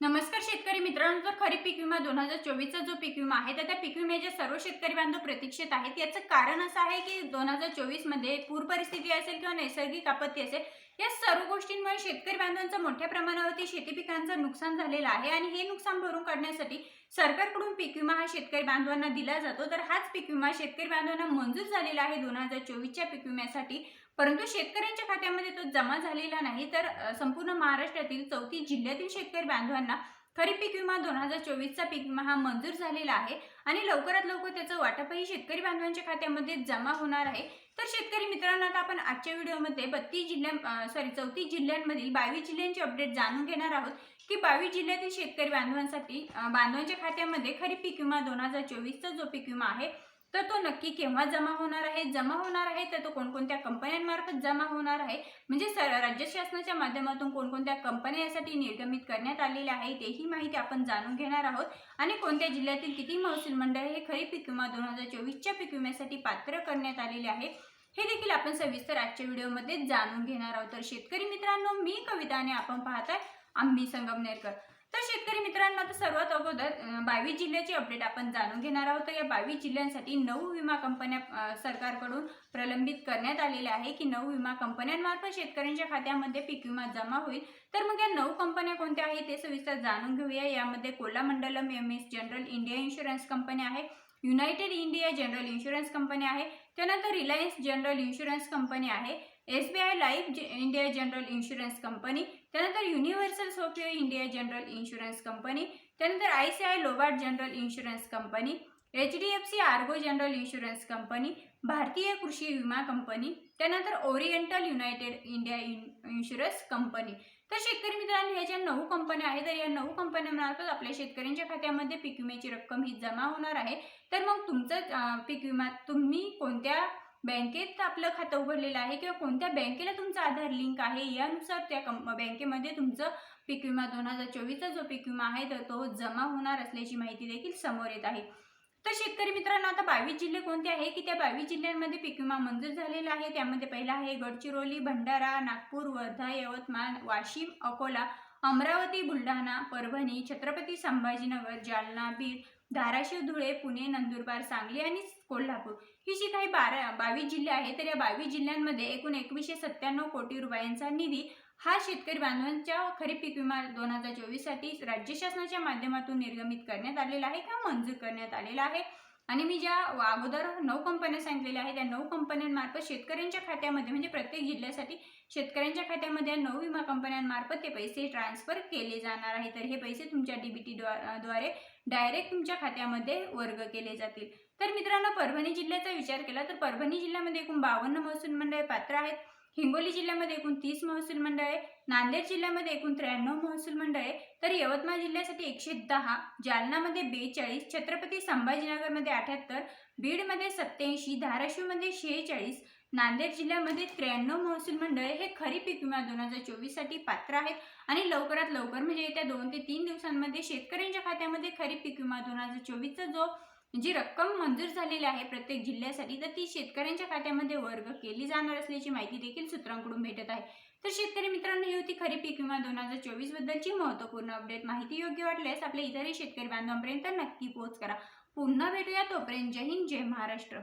नमस्कार शेतकरी मित्रांनो तर खरीप पीक विमा दोन हजार चोवीसचा जो पीक विमा आहे तर त्या पीक विम्याचे सर्व शेतकरी बांधव प्रतीक्षित आहेत याचं कारण असं आहे की दोन हजार चोवीसमध्ये पूर परिस्थिती असेल किंवा नैसर्गिक आपत्ती असेल या सर्व गोष्टींमुळे शेतकरी बांधवांचं मोठ्या प्रमाणावरती शेती पिकांचं नुकसान झालेलं आहे आणि हे नुकसान भरून काढण्यासाठी सरकारकडून पीक विमा हा शेतकरी बांधवांना दिला जातो. तर हाच पीक विमा शेतकरी बांधवांना मंजूर झालेला आहे दोन हजार चोवीसच्या पीक विम्यासाठी. परंतु शेतकऱ्यांच्या खात्यामध्ये तो जमा झालेला नाही तर संपूर्ण महाराष्ट्रातील चौतीस जिल्ह्यातील शेतकरी बांधवांना खरीप पीक विमा दोन हजार चोवीसचा पीक विमा हा मंजूर झालेला आहे आणि लवकरात लवकर त्याचं वाटपही शेतकरी बांधवांच्या खात्यामध्ये जमा होणार आहे. तर शेतकरी मित्रांनो आता आपण आजच्या व्हिडिओमध्ये बत्तीस जिल्ह्या सॉरी चौतीस जिल्ह्यांमधील बावीस जिल्ह्यांचे अपडेट जाणून घेणार आहोत की बावीस जिल्ह्यातील शेतकरी बांधवांसाठी बांधवांच्या खात्यामध्ये खरीप पीक विमा दोन हजार चोवीसचा जो पीक विमा आहे तर तो नक्की केव्हा जमा होणार आहे? जमा होणार आहे तर तो कोणकोणत्या कंपन्यांमार्फत जमा होणार आहे? म्हणजे सर राज्य शासनाच्या माध्यमातून कोणकोणत्या कंपन्या यासाठी निर्गमित करण्यात आलेल्या आहे तेही माहिती आपण जाणून घेणार आहोत. आणि कोणत्या जिल्ह्यातील किती महसूल मंडळ हे खरीप पीक विमा दोन हजार चोवीसच्या पीक विम्यासाठी पात्र करण्यात आलेले आहे हे देखील आपण सविस्तर आजच्या व्हिडिओमध्ये जाणून घेणार आहोत. तर शेतकरी मित्रांनो मी कविताने आपण आपण पाहताय आम्ही संगमनेरकर. शेतकरी मित्रांनो आता सर्वात अगोदर बावीस जिल्ह्याची अपडेट आपण जाणून घेणार आहोत. या बावीस जिल्ह्यांसाठी नऊ विमा कंपन्या सरकारकडून प्रलंबित करण्यात आलेल्या आहे की नऊ विमा कंपन्यांमार्फत शेतकऱ्यांच्या खात्यामध्ये पीक विमा जमा होईल. तर मग या नऊ कंपन्या कोणत्या आहेत ते सविस्तर जाणून घेऊया. यामध्ये Cholamandalam M S general India insurance company आहे. United India general insurance company आहे. त्यानंतर रिलायन्स जनरल इन्शुरन्स कंपनी आहे. S B I life India general insurance company त्यानंतर Universal software India general insurance company त्यानंतर I C I Lombard general insurance company H D F C Ergo general insurance company भारतीय कृषी विमा company त्यानंतर Oriental United India insurance company. तर शेतकरी मित्रांनो ह्या ज्या नऊ कंपन्या आहेत तर या नऊ कंपन्यांमार्फत आपल्या शेतकऱ्यांच्या खात्यामध्ये पीक विम्याची रक्कम ही जमा होणार आहे. तर मग तुमचं पीक विमा तुम्ही कोणत्या बँकेत आपलं खातं उघडलेलं आहे किंवा कोणत्या बँकेला तुमचा आधार लिंक आहे यानुसार त्या कं बँकेमध्ये तुमचं पीक विमा दोन हजार चोवीसचा जो पीक विमा आहे तर तो जमा होणार असल्याची माहिती देखील समोर येत आहे. तर शेतकरी मित्रांनो आता बावीस जिल्हे कोणते आहे? की त्या बावीस जिल्ह्यांमध्ये पीक विमा मंजूर झालेला आहे. त्यामध्ये पहिला आहे गडचिरोली भंडारा नागपूर वर्धा यवतमाळ वाशिम अकोला अमरावती बुलढाणा परभणी छत्रपती संभाजीनगर जालना बीड धाराशिव धुळे पुणे नंदुरबार सांगली आणि कोल्हापूर ही जी काही बारा बावीस जिल्हे आहेत तर या बावीस जिल्ह्यांमध्ये एकूण एकवीसशे सत्त्याण्णव कोटी रुपयांचा निधी हा शेतकरी बांधवांच्या खरीप पीक विमा दोन हजार चोवीससाठी राज्य शासनाच्या माध्यमातून निर्गमित करण्यात आलेला आहे किंवा मंजूर करण्यात आलेला आहे. आणि मी ज्या अगोदर नऊ कंपन्या सांगितलेल्या आहेत त्या नऊ कंपन्यांमार्फत शेतकऱ्यांच्या खात्यामध्ये म्हणजे प्रत्येक जिल्ह्यासाठी शेतकऱ्यांच्या खात्यामध्ये या नऊ विमा कंपन्यांमार्फत ते पैसे ट्रान्सफर केले जाणार आहे तर हे पैसे तुमच्या डीबीटी द्वारे डायरेक्ट तुमच्या खात्यामध्ये वर्ग केले जातील. तर मित्रांनो परभणी जिल्ह्याचा विचार केला तर परभणी जिल्ह्यामध्ये एकूण बावन्न महसूल मंडळे पात्र आहेत. हिंगोली जिल्ह्यामध्ये एकूण तीस महसूल मंडळे नांदेड जिल्ह्यामध्ये एकूण त्र्याण्णव महसूल मंडळे तर यवतमाळ जिल्ह्यासाठी एकशे दहा जालनामध्ये बेचाळीस छत्रपती संभाजीनगरमध्ये अठ्याहत्तर बीडमध्ये सत्याऐंशी धाराशिवमध्ये शेहेचाळीस नांदेड जिल्ह्यामध्ये त्र्याण्णव महसूल मंडळे हे खरीप पीक विमा दोन हजार चोवीससाठी पात्र आहेत. आणि लवकरात लवकर म्हणजे येत्या दोन ते तीन दिवसांमध्ये शेतकऱ्यांच्या खात्यामध्ये खरीप पीक विमा दोन हजार चोवीसचा जो जी रक्कम मंजूर झालेली आहे प्रत्येक जिल्ह्यासाठी तर ती शेतकऱ्यांच्या खात्यामध्ये वर्ग केली जाणार असल्याची माहिती देखील सूत्रांकडून भेटत आहे. तर शेतकरी मित्रांनो ही होती खरीप पीक विमा दोन हजार चोवीस बद्दलची महत्त्वपूर्ण अपडेट माहिती योग्य वाटल्यास आपल्या इतरही शेतकरी बांधवांपर्यंत नक्की पोहोच करा. पुन्हा भेटूया तोपर्यंत. जय हिंद जय महाराष्ट्र.